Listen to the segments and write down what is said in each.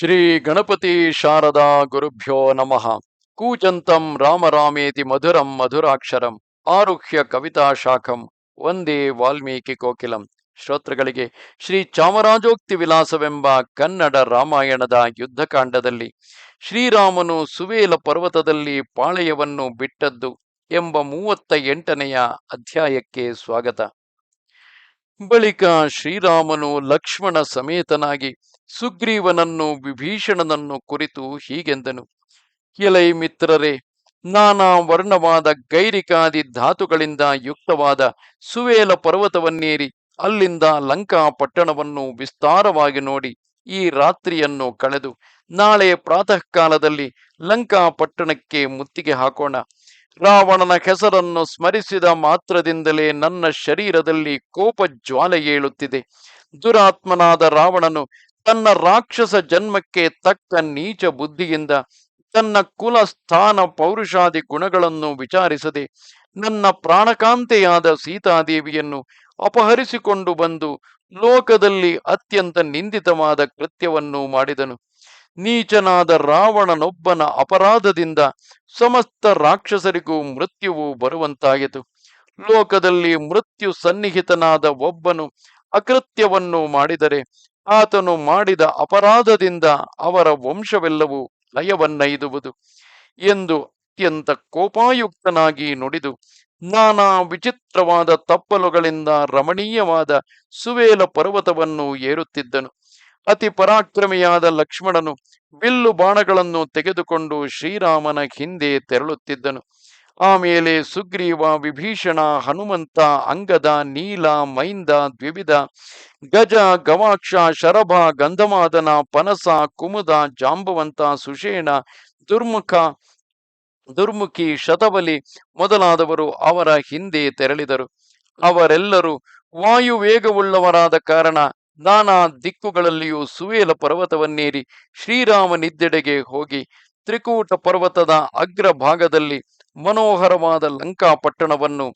ಶ್ರೀ ಗಣಪತಿ ಶಾರದಾ ಗುರುಭ್ಯೋ ನಮಃ. ಕೂಜಂತಂ ರಾಮರಾಮೇತಿ ಮಧುರಂ ಮಧುರಾಕ್ಷರಂ. ಆರುಹ್ಯ ಕವಿತಾ ಶಾಖಂ. ಒಂದೇ ವಾಲ್ಮೀಕಿ ಕೋಕಿಲಂ. ಶ್ರೋತೃಗಳಿಗೆ ಶ್ರೀ ಚಾಮರಾಜೋಕ್ತಿ ವಿಲಾಸವೆಂಬ ಕನ್ನಡ ರಾಮಾಯಣದ ಯುದ್ಧಕಾಂಡದಲ್ಲಿ ಶ್ರೀರಾಮನು ಸುವೇಲ ಪರ್ವತದಲ್ಲಿ ಪಾಳೆಯವನ್ನು ಬಿಟ್ಟದ್ದು ಎಂಬ ಮೂವತ್ತ ಎಂಟನೆಯ ಅಧ್ಯಾಯಕ್ಕೆ ಸ್ವಾಗತ. ಬಳಿಕ ಶ್ರೀರಾಮನು ಲಕ್ಷ್ಮಣ ಸಮೇತನಾಗಿ ಸುಗ್ರೀವನನ್ನು, ವಿಭೀಷಣನನ್ನು ಕುರಿತು ಹೀಗೆಂದನು. ಎಲೈ ಮಿತ್ರರೇ, ನಾನಾ ವರ್ಣವಾದ ಗೈರಿಕಾದಿ ಧಾತುಗಳಿಂದ ಯುಕ್ತವಾದ ಸುವೇಲ ಪರ್ವತವನ್ನೇರಿ, ಅಲ್ಲಿಂದ ಲಂಕಾ ಪಟ್ಟಣವನ್ನು ವಿಸ್ತಾರವಾಗಿ ನೋಡಿ ಈ ರಾತ್ರಿಯನ್ನು ಕಳೆದು ನಾಳೆ ಪ್ರಾತಃ ಕಾಲದಲ್ಲಿ ಲಂಕಾ ಪಟ್ಟಣಕ್ಕೆ ಮುತ್ತಿಗೆ ಹಾಕೋಣ. ರಾವಣನ ಹೆಸರನ್ನು ಸ್ಮರಿಸಿದ ಮಾತ್ರದಿಂದಲೇ ನನ್ನ ಶರೀರದಲ್ಲಿ ಕೋಪ ಜ್ವಾಲೆ ಏಳುತ್ತಿದೆ. ದುರಾತ್ಮನಾದ ರಾವಣನು ತನ್ನ ರಾಕ್ಷಸ ಜನ್ಮಕ್ಕೆ ತಕ್ಕ ನೀಚ ಬುದ್ಧಿಯಿಂದ ತನ್ನ ಕುಲ ಸ್ಥಾನ ಪೌರುಷಾದಿ ಗುಣಗಳನ್ನು ವಿಚಾರಿಸದೆ ನನ್ನ ಪ್ರಾಣಕಾಂತೆಯಾದ ಸೀತಾದೇವಿಯನ್ನು ಅಪಹರಿಸಿಕೊಂಡು ಬಂದು ಲೋಕದಲ್ಲಿ ಅತ್ಯಂತ ನಿಂದಿತವಾದ ಕೃತ್ಯವನ್ನು ಮಾಡಿದನು. ನೀಚನಾದ ರಾವಣನೊಬ್ಬನ ಅಪರಾಧದಿಂದ ಸಮಸ್ತ ರಾಕ್ಷಸರಿಗೂ ಮೃತ್ಯುವು ಬರುವಂತಾಯಿತು. ಲೋಕದಲ್ಲಿ ಮೃತ್ಯು ಸನ್ನಿಹಿತನಾದ ಒಬ್ಬನು ಅಕೃತ್ಯವನ್ನು ಮಾಡಿದರೆ ಆತನು ಮಾಡಿದ ಅಪರಾಧದಿಂದ ಅವರ ವಂಶವೆಲ್ಲವೂ ಲಯವನ್ನೈದುವುದು ಎಂದು ಅತ್ಯಂತ ಕೋಪಾಯುಕ್ತನಾಗಿ ನುಡಿದು ನಾನಾ ವಿಚಿತ್ರವಾದ ತಪ್ಪಲುಗಳಿಂದ ರಮಣೀಯವಾದ ಸುವೇಲ ಪರ್ವತವನ್ನು ಏರುತ್ತಿದ್ದನು. ಅತಿ ಪರಾಕ್ರಮಿಯಾದ ಲಕ್ಷ್ಮಣನು ಬಿಲ್ಲು ಬಾಣಗಳನ್ನು ತೆಗೆದುಕೊಂಡು ಶ್ರೀರಾಮನ ಹಿಂದೆ ತೆರಳುತ್ತಿದ್ದನು. ಆಮೇಲೆ ಸುಗ್ರೀವ, ವಿಭೀಷಣ, ಹನುಮಂತ, ಅಂಗದ, ನೀಲ, ಮೈಂದ, ದ್ವಿವಿಧ, ಗಜ, ಗವಾಕ್ಷ, ಶರಭ, ಗಂಧಮಾದನ, ಪನಸ, ಕುಮುದ, ಜಾಂಬವಂತ, ಸುಷೇಣ, ದುರ್ಮುಖ, ದುರ್ಮುಖಿ, ಶತಬಲಿ ಮೊದಲಾದವರು ಅವರ ಹಿಂದೆ ತೆರಳಿದರು. ಅವರೆಲ್ಲರೂ ವಾಯು ವೇಗವುಳ್ಳವರಾದ ಕಾರಣ ನಾನಾ ದಿಕ್ಕುಗಳಲ್ಲಿಯೂ ಸುವೇಲ ಪರ್ವತವನ್ನೇರಿ ಶ್ರೀರಾಮನಿದ್ದೆಡೆಗೆ ಹೋಗಿ ತ್ರಿಕೂಟ ಪರ್ವತದ ಅಗ್ರ ಭಾಗದಲ್ಲಿ ಮನೋಹರವಾದ ಲಂಕಾ ಪಟ್ಟಣವನ್ನು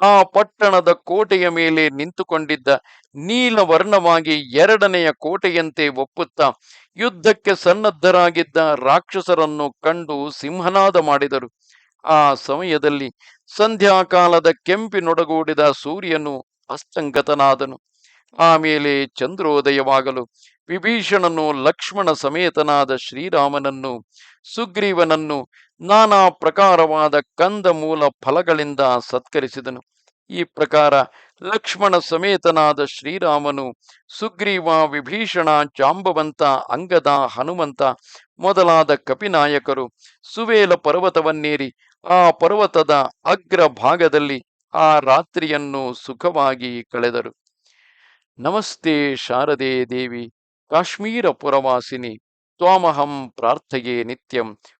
ಆ ಪಟ್ಟಣದ ಕೋಟೆಯ ಮೇಲೆ ನಿಂತುಕೊಂಡಿದ್ದ ನೀಲವರ್ಣವಾಗಿ ಎರಡನೆಯ ಕೋಟೆಯಂತೆ ಒಪ್ಪುತ್ತಾ ಯುದ್ಧಕ್ಕೆ ಸನ್ನದ್ಧರಾಗಿದ್ದ ರಾಕ್ಷಸರನ್ನು ಕಂಡು ಸಿಂಹನಾದ ಮಾಡಿದರು. ಆ ಸಮಯದಲ್ಲಿ ಸಂಧ್ಯಾಕಾಲದ ಕೆಂಪಿನೊಡಗೂಡಿದ ಸೂರ್ಯನು ಅಸ್ತಂಗತನಾದನು. ಆಮೇಲೆ ಚಂದ್ರೋದಯವಾಗಲು ವಿಭೀಷಣನು ಲಕ್ಷ್ಮಣ ಸಮೇತನಾದ ಶ್ರೀರಾಮನನ್ನು, ಸುಗ್ರೀವನನ್ನು ನಾನಾ ಪ್ರಕಾರವಾದ ಕಂದ ಮೂಲ ಫಲಗಳಿಂದ ಸತ್ಕರಿಸಿದನು. ಈ ಪ್ರಕಾರ ಲಕ್ಷ್ಮಣ ಸಮೇತನಾದ ಶ್ರೀರಾಮನು ಸುಗ್ರೀವ, ವಿಭೀಷಣ, ಜಾಂಬವಂತ, ಅಂಗದ, ಹನುಮಂತ ಮೊದಲಾದ ಕಪಿನಾಯಕರು ಸುವೇಲ ಪರ್ವತವನ್ನೇರಿ ಆ ಪರ್ವತದ ಅಗ್ರ ಭಾಗದಲ್ಲಿ ಆ ರಾತ್ರಿಯನ್ನು ಸುಖವಾಗಿ ಕಳೆದರು. ನಮಸ್ತೆ ಶಾರದೆ ದೇವಿ, ಕಾಶ್ಮೀರ ಪುರವಾಸಿನಿ, ತ್ವಾಮಹಂ ಪ್ರಾರ್ಥೆಯೇ ನಿತ್ಯಂ.